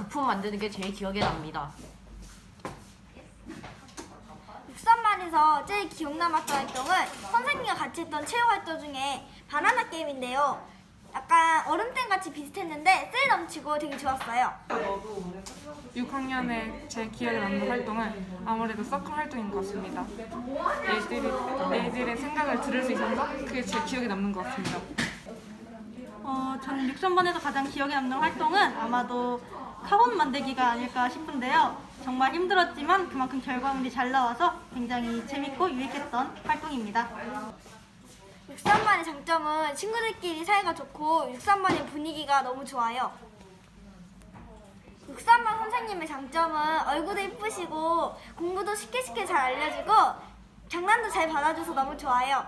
작품 만드는 게 제일 기억에 납니다. 63반에서 제일 기억 남았던 활동은 선생님과 같이 했던 체육 활동 중에 바나나 게임인데요. 약간 얼음땡 같이 비슷했는데 쎄 넘치고 되게 좋았어요. 6학년에 제 기억에 남는 활동은 아무래도 서클 활동인 것 같습니다. 애들이, 애들의 생각을 들을 수 있어서 그게 제 기억에 남는 것 같습니다. 어, 저는 6선반에서 가장 기억에 남는 활동은 아마도 카본 만들기가 아닐까 싶은데요. 정말 힘들었지만 그만큼 결과물이 잘 나와서 굉장히 재밌고 유익했던 활동입니다. 63반의 장점은 친구들끼리 사이가 좋고 63반의 분위기가 너무 좋아요. 63반 선생님의 장점은 얼굴도 이쁘시고 공부도 쉽게 쉽게 잘 알려주고 장난도 잘 받아줘서 너무 좋아요.